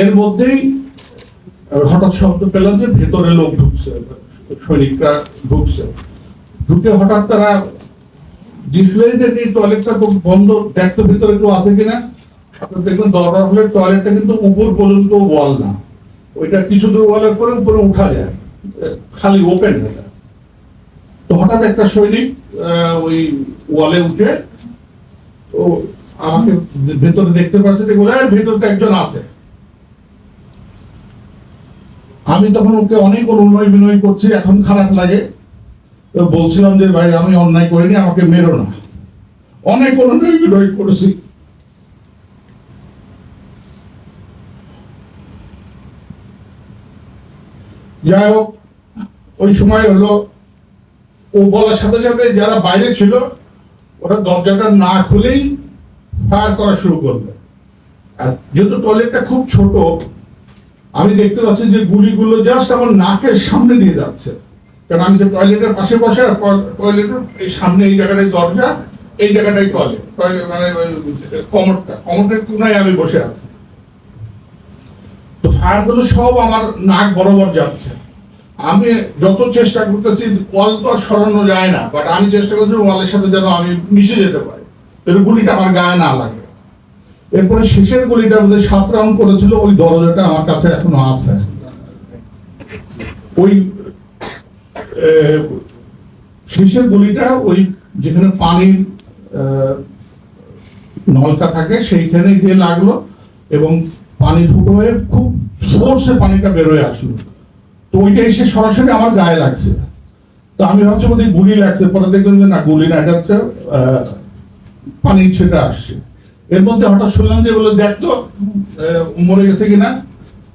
এর মধ্যেই হঠাৎ শব্দ পেলাম যে ভেতরে লোক ঢুকছে, সৈনিকরা ঢুকছে। ঢুকে হঠাৎ তারা ডিসপ্লে দেখে টয়লেটটা বন্ধ দেখতো ভিতরে কেউ আছে কিনা? আপনার দেখবেন দরকার হলে টয়লেটটা কিন্তু উপর পর্যন্ত ওয়াল না। ওইটা কিছু দূর ওয়ালের পরে উপরে উঠা যায়। খালি ওপেন এটা। তো হঠাৎ একটা সৈনিক ওই ওয়ালে উঠে, ও আমাকে ভেতরে দেখতে পাচ্ছে যে বলে ভেতরে একজন আছে। আমি তখন ওকে অনেক অনুনয় বিনয় করছি, এখন খারাপ লাগে। তো বলছিলাম যে, ভাই, আমি অন্যায় করিনি, আমাকে মেরো না। অনেক অনুনয় বিনয় করেছি। যাই হোক, ওই সময় হলো, ও বলার সাথে সাথে যারা বাইরে ছিল, ওরা দরজাটা না খুলেই ফায়ার করা শুরু করবে। আর যেহেতু টয়লেটটা খুব ছোট আমি দেখতে পাচ্ছি যে গুলিগুলো জাস্ট আমার নাকের সামনে দিয়ে যাচ্ছে। কারণ আমি তো টয়লেটের পাশে বসে টয়লেটের এই সামনে এই জায়গাটায় দরজা, এই জায়গাটাই টয়লেট টয়লেট মানে কমরটা আমি বসে আছি। তো ফায়ারগুলো সব আমার নাক বরাবর যাচ্ছে। আমি যত চেষ্টা করতেছি, ওয়াল তো আর সরানো যায় না বাট আমি চেষ্টা করছি ওয়ালের সাথে যেন আমি মিশে যেতে পারি। গুলিটা আমার গায়ে না লাগে। এরপরে শেষের গুলিটা আমাদের সাত রাউন্ড করেছিল ওই দরজাটা আমার কাছে এখনও আছে। ওই শেষের গুলিটা ওই যেখানে পানির নলকা থাকে সেইখানে গিয়ে লাগল এবং পানি ফুটো হয়ে খুব ফোর্সে পানিটা বেরোয় আসলো। তো ওইটা এসে সরাসরি আমার গায়ে লাগছে। তো আমি ভাবছি বোধহয় গুলি লাগছে পরে দেখলাম যে না গুলি না এটা হচ্ছে আহ, পানি ছেটে আসছে। এর মধ্যে হঠাৎ শুনলাম যে বলে দেখতো মরে গেছে কিনা।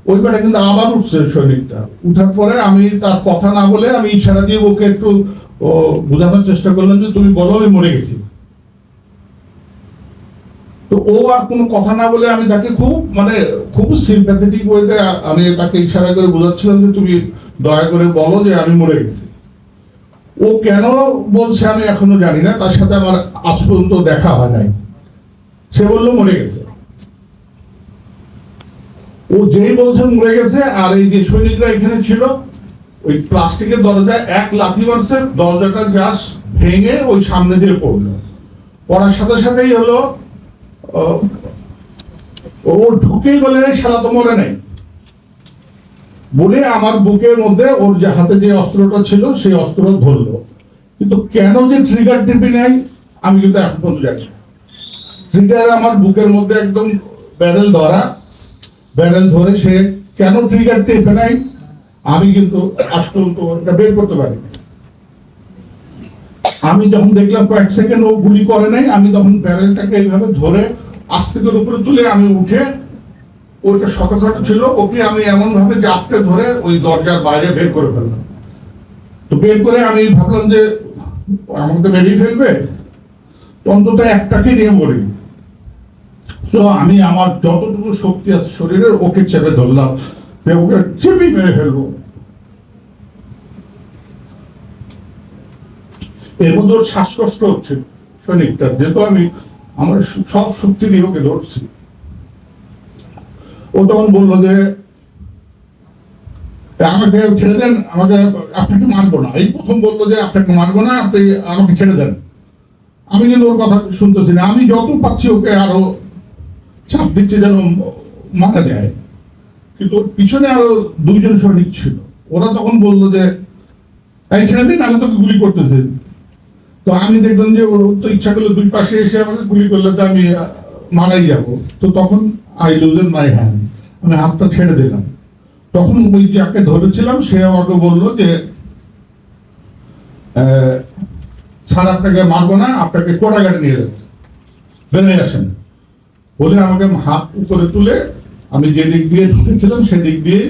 ওই বেটা কিন্তু আবার উঠছে সৈনিকটা। উঠার পরে আমি তার কথা না বলে আমি ইশারা দিয়ে ওকে একটু বোঝানোর চেষ্টা করলাম যে তুমি বলো আমি মরে গেছি। তো ও আর কোনো কথা না বলে আমি তাকে খুব মানে খুব সিম্প্যাথেটিক ওয়েতে আমি তাকে ইশারা করে বোঝাচ্ছিলাম যে তুমি দয়া করে বলো যে আমি মরে গেছি। ও কেন বলছে আমি এখনও জানি না, তার সাথে আমার আজ পর্যন্ত দেখা হয় নাই। সে বলল, মরে গেছে। ও যেই বলছে মরে গেছে, আর এই যে সৈনিকরা এখানে ছিল, ওই প্লাস্টিকের দরজা এক লাথি মারছে, দরজাটা জাস্ট ভেঙে ওই সামনে দিয়ে পড়ল। পড়ার সাথে সাথেই হলো, ও ঢুকেই বলে "এই শালা, তো মরে নাই। বলে আমার বুকের মধ্যে ওর যে হাতে যে অস্ত্রটা ছিল, সেই অস্ত্র ধরলো। কিন্তু কেন যে ট্রিগার টিপি নাই, আমি কিন্তু এখন পর্যন্ত জানি না। ট্রিগার আমার বুকের মধ্যে একদম ব্যারেল ধরা। ব্যারেল ধরে সে কেন ট্রিগার টেপে নাই? আমি কিন্তু আজ পর্যন্ত এটা বের করতে পারি আমি যখন দেখলাম কয়েক সেকেন্ড ও গুলি করে নাই, আমি তখন ব্যারেলটাকে এইভাবে ধরে আস্তিকের উপরে তুলে আমি উঠে, ওইটা শতখাটো ছিল, ওকে আমি এমন ভাবে জাপটে ধরে ওই দরজার বাইরে বের করে ফেললাম। তো বের করে আমি ভাবলাম যে, আমাকে তো মেরেই ফেলবে। অন্তত একটাকে নিয়ে মরি তো আমি আমার যতটুকু শক্তি আছে, শরীরের ওকে চেপে ধরলাম ওকে চেপেই মেরে ফেলব এর মধ্যে শ্বাসকষ্ট হচ্ছে, সৈনিকটা, যেহেতু আমি আমার সব শক্তি দিয়ে ওকে ধরছি। ও তখন বলল যে, আমাকে ছেড়ে দেন, আমাকে আপনাকে মারবো না। এই প্রথম বলল যে, আপনাকে মারবো না, আপনি আমাকে ছেড়ে দেন। আমি কিন্তু ওর কথা শুনতেছি না। আমি যত পাচ্ছি ওকে আরও চাপ দিচ্ছে যেন মারা যায়। কিন্তু ওর পিছনে আরও দুইজন সৈনিক ছিল। ওরা তখন বলল যে তাই ছেড়ে দিন, আমি তোকে গুলি করতেছি। তো আমি দেখলাম যে ওর তো ইচ্ছা করল দুই পাশে এসে আমাকে গুলি করলে তো আমি মারাই যাব। তো তখন আই লুজেন মাই হ্যান্ড আমি হাতটা ছেড়ে দিলাম। তখন ওই যাকে ধরেছিলাম, সে আমাকে বলল যে স্যার, আপনাকে মারবো না, আপনাকে কোটাঘাটে নিয়ে যাব। বেরিয়ে আসেন। বলে আমাকে হাত উপরে তুলে আমি যে দিক দিয়ে ঢুকেছিলাম সেদিক দিয়ে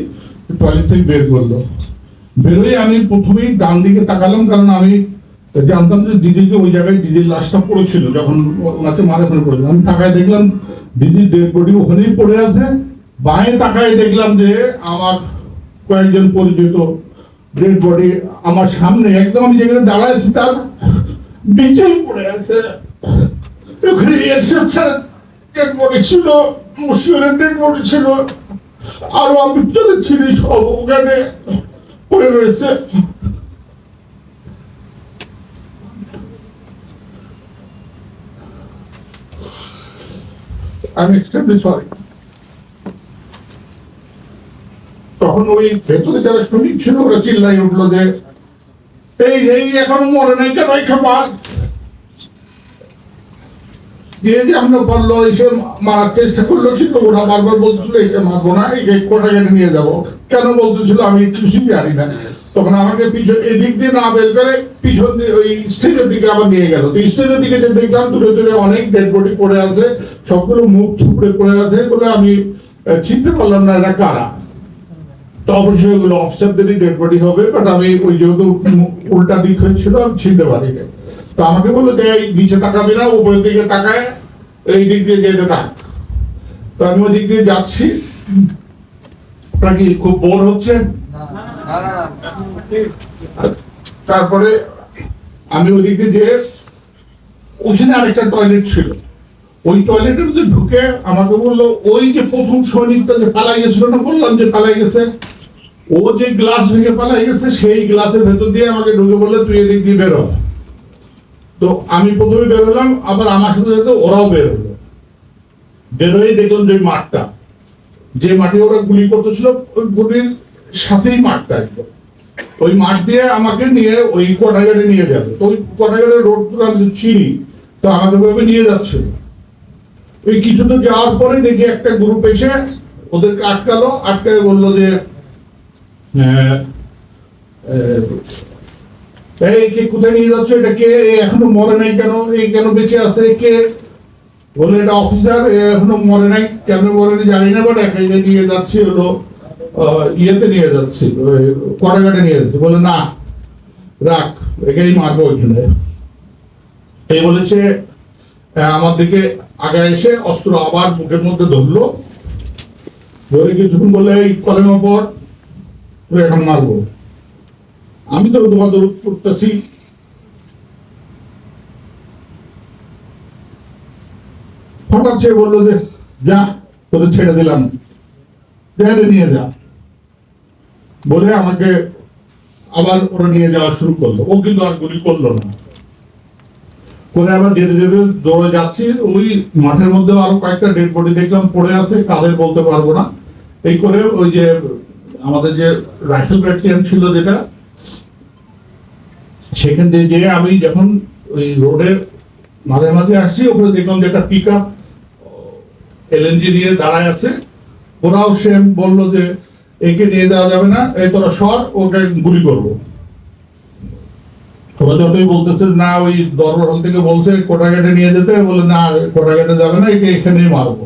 টয়লেট থেকে বের করল। বেরোয় আমি প্রথমেই ডান দিকে তাকালাম, কারণ আমি জানতাম যে দিদিকে ওই জায়গায় দিদির লাশটা পড়েছিল, যখন ওনাকে মারে ফেলে পড়েছিল। আমি তাকায় দেখলাম দিদির ডেড বডি ওখানেই পড়ে আছে। বাঁয়ে তাকায় দেখলাম যে আমার কয়েকজন পরিচিত ডেড বডি আমার সামনে একদম আমি যেখানে দাঁড়ায় আছি তার নিচেই পড়ে আছে। ওখানে এসেছে। ছিল ডেডবডি ছিল। আরও আমি সব ওখানে পড়ে রয়েছে। আমি এক্সট্রিমলি সরি তখন ওই ভেতরে যারা শ্রমিক ছিল, ওরা চিল্লাই উঠল যে, এই এই, এখনও মরে নাই কেন খাবার দূরে দূরে অনেক বডি পড়ে আছে, সবগুলো মুখ থুপড়ে পড়ে আছে বলে আমি চিনতে পারলাম না এটা কারা। তো অবশ্যই অফিসারদেরই ডেড বডি হবে বাট আমি ওই যেহেতু উল্টা দিক হয়েছিল, আমি চিনতে পারি না। তো আমাকে বলল যে, এই নিচে তাকাবি না, উপরের দিকে তাকায়, এই দিক দিয়ে যেতে থাক। তো আমি ওই দিক দিয়ে যাচ্ছি। খুব বোর হচ্ছে তারপরে আমি ওই দিক দিয়ে যেয়ে, ওইখানে আরেকটা টয়লেট ছিল। ওই টয়লেটের মধ্যে ঢুকে আমাকে বলল, ওই যে প্রথম সৈনিকটা যে পালাই গেছিল না, বললাম যে পালাই গেছে। ও যে গ্লাস ভেঙে পালাই গেছে, সেই গ্লাসের ভেতর দিয়ে আমাকে ঢুকে বলল, তুই এদিক দিয়ে বেরো তো আমি প্রথমে বেরোলাম আবার আমার সাথে সাথে ওরাও বের হলো। বেরোই দেখলাম যে মাঠটা। যে মাঠে ওরা গুলি করতেছিল ওই গুলির সাথেই মাঠটা একদম। ওই মাঠ দিয়ে আমাকে নিয়ে ওই কোটাঘাটে নিয়ে যাবে। তো ওই কোটাঘাটের রোড পুরো আমি চিনি তো আমাকে ওইভাবে নিয়ে যাচ্ছে। ওই কিছু তো যাওয়ার পরে দেখি একটা গ্রুপ এসে ওদেরকে আটকালো আটকায় বলল যে আহ, এই কে কোথায় নিয়ে যাচ্ছ? এটা কে? এখনও মরে নাই কেন? এই কেন বেঁচে আছে? কে? বলে এটা অফিসার এখনও মরে নাই। কেন মরে নাই জানি না বাট একাই নিয়ে যাচ্ছি হলো ইয়েতে নিয়ে যাচ্ছি কটাঘাটে নিয়ে যাচ্ছি বলে, না, রাখ, একেই মারবো ওইখানে। এই বলেছে আমার দিকে আগে এসে অস্ত্র আবার বুকের মধ্যে ধরলো। ধরে কিছুক্ষণ বলে, এই কলেমা পর এখন মারবো। আমি তো তোমাদের করতেছি। হঠাৎ সে বলল যে, যা, তোদের ছেড়ে দিলাম। জেলে নিয়ে যা। বলে আমাকে আবার ওরা নিয়ে যাওয়া শুরু করল। ও কিন্তু আর গুলি করল না। করে আবার যেতে যেতে দৌড়ে যাচ্ছি। ওই মাঠের মধ্যে আরও কয়েকটা ডেড বডি দেখলাম, পড়ে আছে, কাদের বলতে পারব না। এই করে ওই যে, আমাদের যে রাইফেল ব্যাটালিয়ান ছিল যেটা সেখান দিয়ে যেয়ে আমি যখন ওই রোডের মাঝে মাঝে আসছি, ওখানে দেখলাম যে একটা পিক আপ এলএনজি নিয়ে দাঁড়ায় আছে। ওরাও সেম বলল যে, একে নিয়ে যাওয়া যাবে না, এই তোরা সর, ওকে গুলি করব। ওরা যতই বলতেছে, না, ওই দরবার হল থেকে বলছে, কোটাঘাটে নিয়ে যেতে। বলে, না, কোটাঘাটে যাবে না, একে এখানেই মারবো।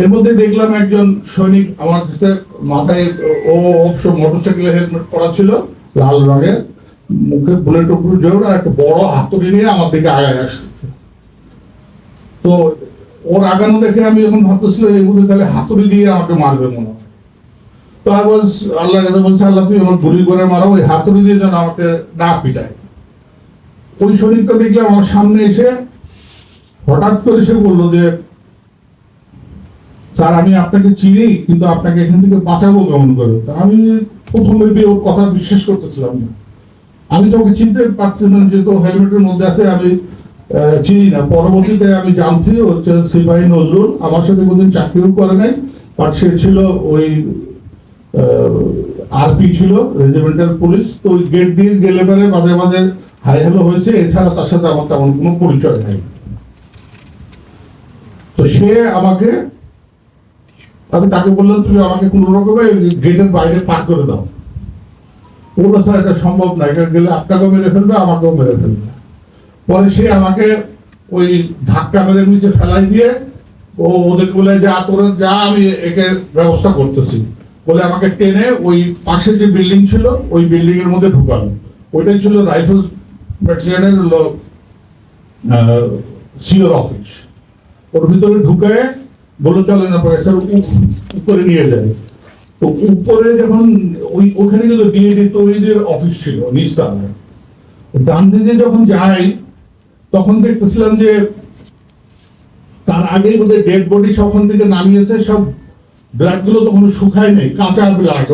এর মধ্যে দেখলাম একজন সৈনিক আমার কাছে মাথায়, ও অবশ্য মোটরসাইকেলে হেলমেট পরা ছিল, লাল রঙের। মুখে বুলেট উপর জোর একটা বড় হাতুড়ি নিয়ে আমার দিকে আগায় আসছে। তো ওর আগানো দেখে আমি যখন ভাবতেছিলাম এই বুঝে তাহলে হাতুড়ি দিয়ে আমাকে মারবে মনে তো বলস আল্লাহ কাছে বলছে, আল্লাহ তুই আমার গুলি করে মারো, ওই হাতুড়ি দিয়ে যেন আমাকে না পিটায়। ওই শরীরটা দেখলাম আমার সামনে এসে হঠাৎ করে সে বলল যে, স্যার, আমি আপনাকে চিনি, কিন্তু আপনাকে এখান থেকে বাঁচাবো কেমন করে? আমি প্রথম ওর কথা বিশ্বাস করতেছিলাম না। আমি তো ওকে চিনতে পারছি না যেহেতু হেলমেটের মধ্যে আছে, আমি চিনি না। পরবর্তীতে আমি জানছি হচ্ছে সিপাহী নজরুল। আমার সাথে কোনদিন চাকরিও করে নাই বাট সে ছিল ওই আরপি ছিল রেজিমেন্টাল পুলিশ তো ওই গেট দিয়ে গেলে পরে মাঝে মাঝে হাই হ্যালো হয়েছে, এছাড়া তার সাথে আমার তেমন কোনো পরিচয় নাই। তো সে আমাকে, আমি তাকে বললাম, তুমি আমাকে কোন রকমে গেটের বাইরে পার করে দাও। ওটা স্যার এটা সম্ভব না এটা গেলে আপনাকেও মেরে ফেলবে, আমাকেও মেরে ফেলবে। পরে সে আমাকে ওই ধাক্কা মেরে নিচে ফেলাই দিয়ে, ও ওদেরকে বলে, যা তোর, যা, আমি একে ব্যবস্থা করতেছি। বলে আমাকে টেনে ওই পাশে যে বিল্ডিং ছিল, ওই বিল্ডিং এর মধ্যে ঢুকালো। ওইটাই ছিল রাইফেল ব্যাটালিয়নের সিওর অফিস। ওর ভিতরে ঢুকে বলে চলে না পরে স্যার উপ- উপরে নিয়ে যায় তো উপরে যখন ওই, ওখানে কিন্তু অফিস ছিল নিস্তালায় ডান দিকে যখন যাই, তখন দেখতেছিলাম যে তার আগেই বোধহয় ডেড বডি সব থেকে নামিয়েছে, সব ব্লাডগুলো তখন শুকায় নেই, কাঁচা ব্লাড